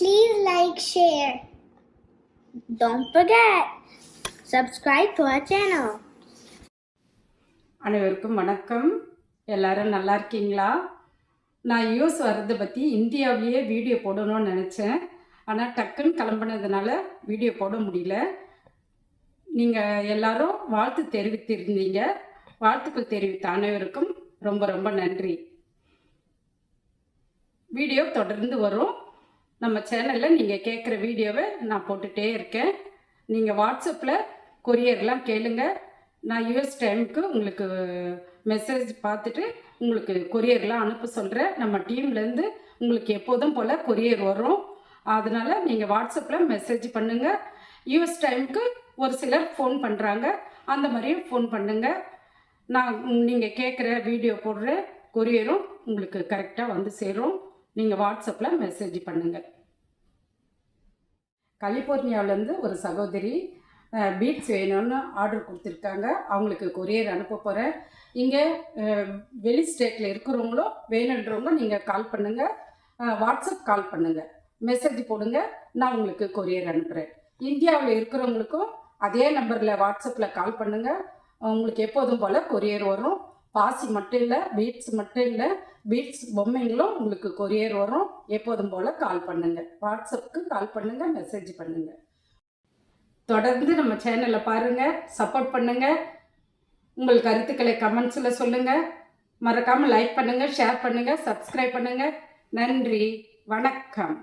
Please like, share. Don't forget, subscribe to our channel. அனைவருக்கும் வணக்கம். எல்லாரும் நல்லா இருக்கீங்களா? நான் யூஎஸ் வர்றதை பற்றி இந்தியாவிலேயே வீடியோ போடணும்னு நினச்சேன். ஆனால் டக்குன்னு கிளம்புனதுனால வீடியோ போட முடியல. நீங்கள் எல்லாரும் வாழ்த்து தெரிவித்திருந்தீங்க. வாழ்த்துக்கள் தெரிவித்த அனைவருக்கும் ரொம்ப ரொம்ப நன்றி. வீடியோ தொடர்ந்து வரும். நம்ம சேனலில் நீங்கள் கேட்குற வீடியோவை நான் போட்டுகிட்டே இருக்கேன். நீங்கள் வாட்ஸ்அப்பில் கொரியர்லாம் கேளுங்க. நான் யூஎஸ் டைமுக்கு உங்களுக்கு மெசேஜ் பார்த்துட்டு உங்களுக்கு கொரியர்லாம் அனுப்ப சொல்கிறேன் நம்ம டீம்லேருந்து உங்களுக்கு எப்போதும் போல் கொரியர் வரும். அதனால் நீங்கள் வாட்ஸ்அப்பில் மெசேஜ் பண்ணுங்கள் யூஎஸ் டைமுக்கு ஒரு சிலர் ஃபோன் பண்ணுறாங்க அந்த மாதிரியும் ஃபோன் பண்ணுங்கள் நான் நீங்கள் கேட்குற வீடியோ போடுற கொரியரும் உங்களுக்கு கரெக்டாக வந்து சேரும். நீங்கள் வாட்ஸ்அப்பில் மெசேஜ் பண்ணுங்கள் கலிஃபோர்னியாவிலேருந்து ஒரு சகோதரி பீட்ஸ் வேணும்னு ஆர்டர் கொடுத்துருக்காங்க. அவங்களுக்கு கொரியர் அனுப்ப போகிறேன் இங்கே வெளி ஸ்டேட்டில் இருக்கிறவங்களும் வேணுன்றவங்க நீங்கள் கால் பண்ணுங்கள் வாட்ஸ்அப் கால் பண்ணுங்கள் மெசேஜ் போடுங்க. நான் உங்களுக்கு கொரியர் அனுப்புகிறேன் இந்தியாவில் இருக்கிறவங்களுக்கும் அதே நம்பரில் வாட்ஸ்அப்பில் கால் பண்ணுங்கள் உங்களுக்கு எப்போதும் போல் கொரியர் வரும். பாசி மட்டும் இல்லை பீட்ஸ் மட்டும் இல்லை பீட்ஸ் பொம்மைங்களும் உங்களுக்கு கொரியர் வரும். எப்போதும் போல் கால் பண்ணுங்கள் வாட்ஸ்அப்புக்கு கால் பண்ணுங்கள் மெசேஜ் பண்ணுங்கள் தொடர்ந்து நம்ம சேனலை பாருங்கள் சப்போர்ட் பண்ணுங்கள் உங்கள் கருத்துக்களை கமெண்ட்ஸில் சொல்லுங்கள் மறக்காமல் லைக் பண்ணுங்கள் ஷேர் பண்ணுங்கள் சப்ஸ்கிரைப் பண்ணுங்கள் நன்றி வணக்கம்.